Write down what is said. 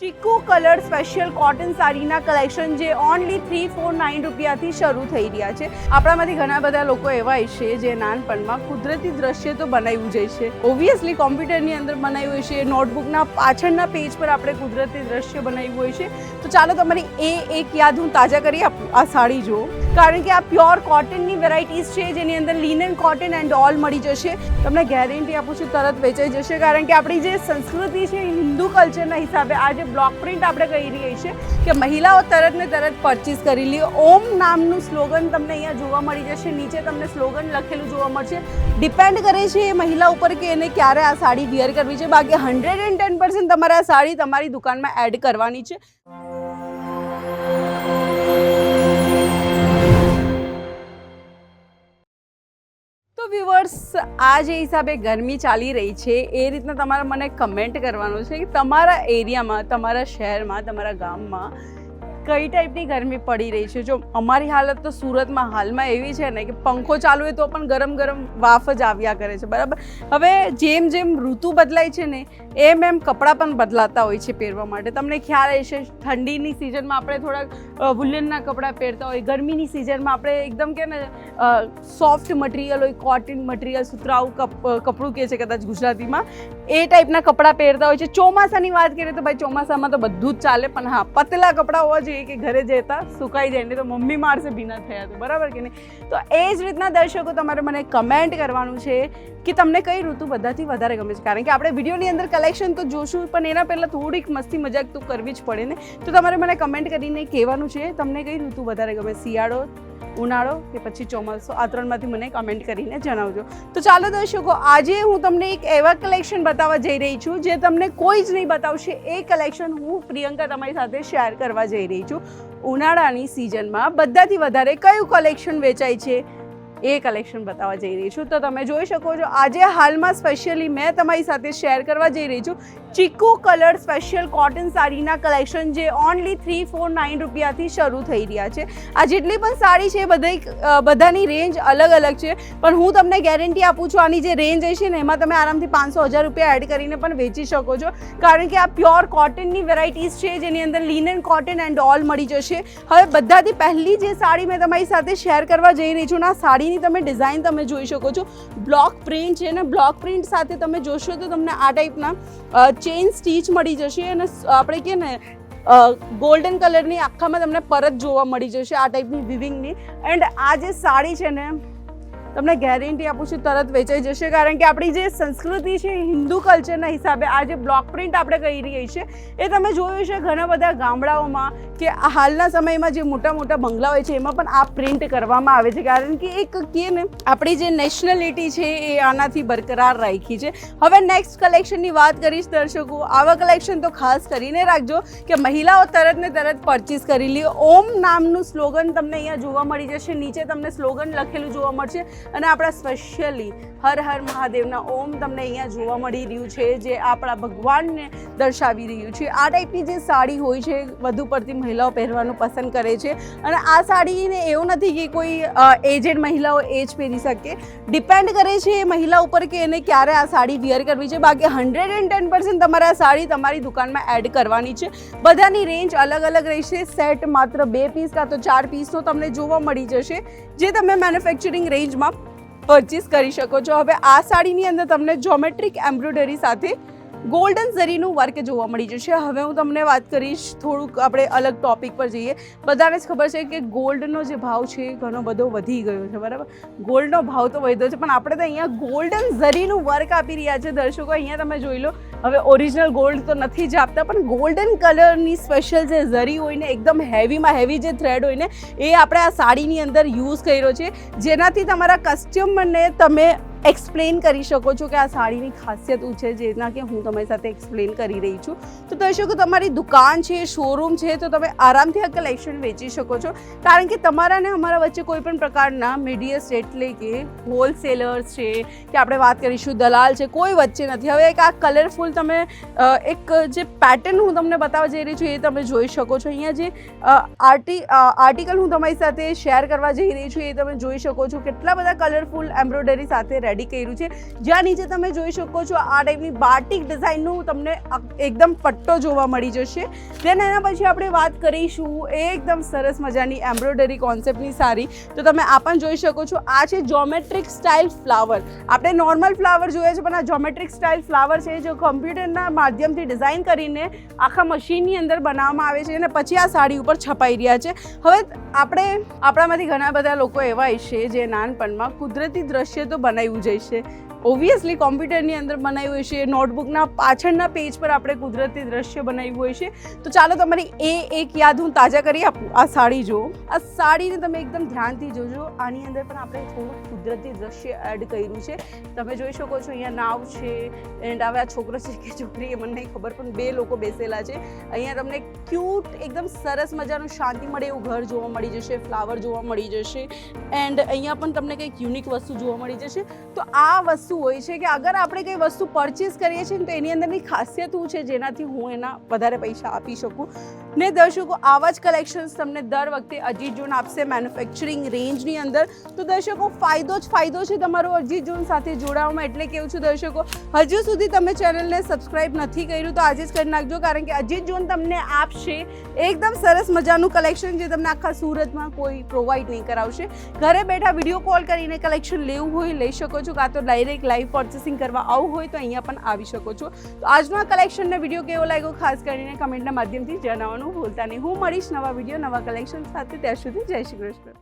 ચીકુ colour special cotton સાડીના collection જે ઓનલી થ્રી ફોર નાઇન રૂપિયાથી શરૂ થઈ રહ્યા છે. આપણામાંથી ઘણા બધા લોકો એવા હશે જે નાનપણમાં કુદરતી દ્રશ્ય તો બનાવ્યું જ છે ઓબ્વિયસલી કોમ્પ્યુટરની અંદર બનાવ્યું હશે નોટબુકના પાછળના પેજ પર આપણે કુદરતી દ્રશ્ય બનાવ્યું હોય છે. તો ચાલો તમારી એ એક યાદ હું તાજા કરી આ સાડી જુઓ. કારણ કે આ પ્યોર કોટનની વેરાયટીઝ છે, જેની અંદર લિનન કોટન એન્ડ ઓલ મળી જશે. તમને ગેરંટી આપું છું તરત વેચાઈ જશે, કારણ કે આપણી જે સંસ્કૃતિ છે હિન્દુ કલ્ચરના હિસાબે આ જે બ્લોક પ્રિન્ટ આપણે કહી રહી છે, કે મહિલાઓ તરત ને તરત પરચેસ કરી લે. ઓમ નામનું સ્લોગન તમને અહીંયા જોવા મળી જશે, નીચે તમને સ્લોગન લખેલું જોવા મળશે. ડિપેન્ડ કરે છે એ મહિલા ઉપર કે એને ક્યારે આ સાડી વિયર કરવી છે. બાકી હંડ્રેડ એન્ડ ટેન પર્સન્ટ તમારે આ સાડી તમારી દુકાનમાં એડ કરવાની છે. આ જે હિસાબે ગરમી ચાલી રહી છે, એ રીતના તમારે મને કમેન્ટ કરવાનું છે કે તમારા એરિયામાં તમારા શહેરમાં, તમારા ગામમાં કઈ ટાઈપની ગરમી પડી રહી છે? જો અમારી હાલત તો સુરતમાં હાલમાં એવી છે ને કે પંખો ચાલુ હોય તો પણ ગરમ ગરમ વાફ જ આવ્યા કરે છે, બરાબર? હવે જેમ જેમ ઋતુ બદલાય છે ને, એમ એમ કપડાં પણ બદલાતા હોય છે પહેરવા માટે. તમને ખ્યાલ હશે, ઠંડીની સિઝનમાં આપણે થોડાક વુલનના કપડાં પહેરતા હોય. ગરમીની સિઝનમાં આપણે એકદમ કે ને સોફ્ટ મટીરિયલ હોય કોટન મટીરિયલ સુતરાઉ કપ કપડું કહે છે કદાચ ગુજરાતીમાં, એ ટાઈપના કપડાં પહેરતા હોય છે. ચોમાસાની વાત કરીએ તો ભાઈ, ચોમાસામાં તો બધું જ ચાલે, પણ હા, પતલા કપડાં હોવા જોઈએ. કે ઘરે જતા સુકાઈ જાય ને તો મમ્મી મારશે ભીના થયા તો, બરાબર કે નહીં? તો એ જ રીતના દર્શકો તમારે મને કમેન્ટ કરવાનું છે કે તમને કઈ ઋતુ બધાથી વધારે ગમે છે. કારણ કે આપણે વિડીયોની અંદર કલેક્શન તો જોશું, પણ એના પહેલાં થોડીક મસ્તી મજાક તો કરવી જ પડે ને? તો તમારે મને કમેન્ટ કરીને કહેવાનું છે, તમને કઈ ઋતુ વધારે ગમે? શિયાળો ઉનાળો કે પછી ચોમાસું, આ ત્રણમાંથી મને કમેન્ટ કરીને જણાવજો. તો ચાલો દર્શકો, આજે હું તમને એક એવા કલેક્શન બતાવવા જઈ રહી છું, જે તમને કોઈ જ નહીં બતાવશે. એ કલેક્શન હું પ્રિયંકા તમારી સાથે શેર કરવા જઈ રહી છું. ઉનાળાની સિઝનમાં બધાથી વધારે કયું કલેક્શન વેચાય છે? એ કલેક્શન બતાવવા જઈ રહી છું. તો તમે જોઈ શકો છો, આજે હાલમાં સ્પેશિયલી મેં તમારી સાથે શેર કરવા જઈ રહી છું. ચીકુ કલર સ્પેશિયલ કોટન સાડીના કલેક્શન જે ઓનલી થ્રી ફોર નાઇન રૂપિયાથી શરૂ થઈ રહ્યા છે. આ જેટલી પણ સાડી છે બધી બધાની રેન્જ અલગ અલગ છે. પણ હું તમને ગેરંટી આપું છું, આની જે રેન્જ હશે ને એમાં તમે આરામથી પાંચસો, હજાર રૂપિયા એડ કરીને પણ વેચી શકો છો. કારણ કે આ પ્યોર કોટનની વેરાયટીઝ છે, જેની અંદર લિનન કોટન એન્ડ ઓલ મળી જશે. હવે બધાથી પહેલી જે સાડી મેં તમારી સાથે શેર કરવા જઈ રહી છું ને આ સાડીની તમે ડિઝાઇન તમે જોઈ શકો છો. બ્લોક પ્રિન્ટ છે અને બ્લોક પ્રિન્ટ સાથે તમે જોશો તો તમને આ ટાઈપના ચેઇન સ્ટીચ મળી જશે અને આપણે કે ને ગોલ્ડન કલરની આખામાં તમને પરત જોવા મળી જશે આ ટાઈપની વિવિંગની એન્ડ આ જે સાડી છે ને તમને ગેરંટી આપું છું તરત વેચાઈ જશે, કારણ કે આપણી જે સંસ્કૃતિ છે, હિન્દુ કલ્ચરના હિસાબે આ જે બ્લોક પ્રિન્ટ આપણે કહી રહી છે, એ તમે જોયું છે ઘણા બધા ગામડાઓમાં કે હાલના સમયમાં જે મોટા મોટા બંગલા હોય છે, એમાં પણ આ પ્રિન્ટ કરવામાં આવે છે, કારણ કે એક કે ને આપણી જે નેશનલિટી છે, એ આનાથી બરકરાર રાખી છે. હવે નેક્સ્ટ કલેક્શનની વાત કરીશ દર્શકો. આવા કલેક્શન તો ખાસ કરીને રાખજો કે મહિલાઓ તરત ને તરત પરચેસ કરી લે. ઓમ નામનું સ્લોગન તમને અહીંયા જોવા મળી જશે. નીચે તમને સ્લોગન લખેલું જોવા મળશે. અને આપણા સ્પેશિયલી હર હર મહાદેવના ઓમ તમને અહીંયા જોવા મળી રહ્યું છે, જે આપણા ભગવાનને દર્શાવી રહ્યું છે. આ ટાઈપની જે સાડી હોય છે, વધુ પડતી મહિલાઓ પહેરવાનું પસંદ કરે છે. અને આ સાડીને એવું નથી કે કોઈ એજેડ મહિલાઓ એ જ પહેરી શકે. ડિપેન્ડ કરે છે એ મહિલા ઉપર કે એને ક્યારે આ સાડી વિયર કરવી છે. બાકી હંડ્રેડ એન્ડ ટેન પર્સન્ટ તમારે આ સાડી તમારી દુકાનમાં એડ કરવાની છે. બધાની રેન્જ અલગ અલગ રહેશે. સેટ માત્ર બે પીસ કાં તો ચાર પીસનો તમને જોવા મળી જશે. જે તમે મેન્યુફેક્ચરિંગ રેન્જમાં પરચેસ કરી શકો છો. હવે આ સાડીની અંદર તમને જોમેટ્રિક એમ્બ્રોઇડરી સાથે ગોલ્ડન ઝરીનું વર્ક જોવા મળી જશે. હવે હું તમને વાત કરીશ થોડુંક આપણે અલગ ટોપિક પર જઈએ. બધાને જ ખબર છે કે ગોલ્ડનો જે ભાવ છે એ ઘણો બધો વધી ગયો છે, બરાબર? ગોલ્ડનો ભાવ તો વધ્યો છે, પણ આપણે તો અહીંયા ગોલ્ડન ઝરીનું વર્ક આપી રહ્યા છે દર્શકો. અહીંયા તમે જોઈ લો, હવે ઓરિજિનલ ગોલ્ડ તો નથી જ આપતા, પણ ગોલ્ડન કલરની સ્પેશિયલ જે ઝરી હોય ને, એકદમ હેવીમાં હેવી જે થ્રેડ હોય ને, એ આપણે આ સાડીની અંદર યુઝ કર્યો છે. જેનાથી તમારા કસ્ટમરને તમે એક્સપ્લેન કરી શકો છો કે આ સાડીની ખાસિયત શું છે, જેના કે હું તમારી સાથે એક્સપ્લેન કરી રહી છું. તો દર્શકો, તમારી દુકાન છે શોરૂમ છે, તો તમે આરામથી આ કલેક્શન વેચી શકો છો. કારણ કે તમારા ને અમારા વચ્ચે કોઈ પણ પ્રકારના મીડિયસ એટલે કે હોલસેલર્સ છે, કે આપણે વાત કરીશું દલાલ છે, કોઈ વચ્ચે નથી. હવે એક આ કલરફુલ તમે એક જે પેટર્ન હું તમને બતાવવા જઈ રહી છું, એ તમે જોઈ શકો છો. અહીંયા જે આર્ટી આર્ટિકલ હું તમારી સાથે શેર કરવા જઈ રહી છું, એ તમે જોઈ શકો છો. કેટલા બધા કલરફુલ એમ્બ્રોઇડરી સાથે રેડી કર્યું છે. જ્યાં નીચે તમે જોઈ શકો છો, આ ટાઈપની બાટિક ડિઝાઇનનું તમને એકદમ પટ્ટો જોવા મળી જશે. દેન એના પછી આપણે વાત કરીશું એકદમ સરસ મજાની એમ્બ્રોઇડરી કોન્સેપ્ટની સાડી તો તમે આ પણ જોઈ શકો છો, આ છે જોમેટ્રિક સ્ટાઇલ ફ્લાવર આપણે નોર્મલ ફ્લાવર જોઈએ છે, પણ આ જોમેટ્રિક સ્ટાઇલ ફ્લાવર છે, જો કમ્પ્યુટરના માધ્યમથી ડિઝાઇન કરીને આખા મશીનની અંદર બનાવવામાં આવે છે, અને પછી આ સાડી ઉપર છપાઈ રહ્યા છે. હવે આપણે આપણામાંથી ઘણા બધા લોકો એવા છે જે નાનપણમાં કુદરતી દ્રશ્ય તો બનાવ્યું જ હશે ઓબ્વિયસલી કોમ્પ્યુટરની અંદર બનાવ્યું છે નોટબુકના પાછળના પેજ પર આપણે કુદરતી દ્રશ્ય બનાવ્યું હોય છે. તો ચાલો તમારી એ એક યાદ હું તાજા કરી આપું. આ સાડી જુઓ. આ સાડીને તમે એકદમ ધ્યાનથી જોજો. આની અંદર પણ આપણે થોડુંક કુદરતી દ્રશ્ય એડ કર્યું છે. તમે જોઈ શકો છો અહીંયા નાવ છે એન્ડ હવે આ છોકરો છે કે છોકરી એ મને નહીં ખબર, પણ બે લોકો બેસેલા છે. અહીંયા તમને ક્યુટ એકદમ સરસ મજાનું શાંતિ મળે એવું ઘર જોવા મળી જશે ફ્લાવર જોવા મળી જશે. એન્ડ અહીંયા પણ તમને કંઈક યુનિક વસ્તુ જોવા મળી જશે. તો આ વસ્તુ હોય છે કે અગર આપણે કંઈ વસ્તુ પરચેસ કરીએ છીએ તો એની અંદરની ખાસિયત શું છે? જેનાથી હું એના વધારે પૈસા આપી શકું? ને દર્શકો, આવા જ કલેક્શન્સ તમને દર વખતે અજીત ઝોન આપશે મેન્યુફેક્ચરિંગ રેન્જની અંદર. તો દર્શકો, ફાયદો જ ફાયદો છે તમારો અજીત ઝોન સાથે જોડાવામાં. એટલે કેવું છું દર્શકો, હજુ સુધી તમે ચેનલને સબસ્ક્રાઇબ નથી કર્યું તો આજે જ કરી નાખજો, કારણ કે અજીત ઝોન તમને આપશે એકદમ સરસ મજાનું કલેક્શન જે તમને આખા સુરતમાં કોઈ પ્રોવાઈડ નહીં કરાવશે. ઘરે બેઠા વીડિયો કોલ કરીને કલેક્શન લેવું હોય, લઈ શકો છો, કાં તો ડાયરેક્ટ લાઈવ પર્ચેસિંગ કરવા આવું હોય તો અહીંયા પણ આવી શકો છો. તો આજનો આ કલેક્શનનો વીડિયો કેવો લાગ્યો? ખાસ કરીને કમેન્ટના માધ્યમથી જણાવવાનું ભૂલતા નહીં. હું મળીશ નવા વીડિયો નવા કલેક્શન સાથે. ત્યાં સુધી જય શ્રી કૃષ્ણ.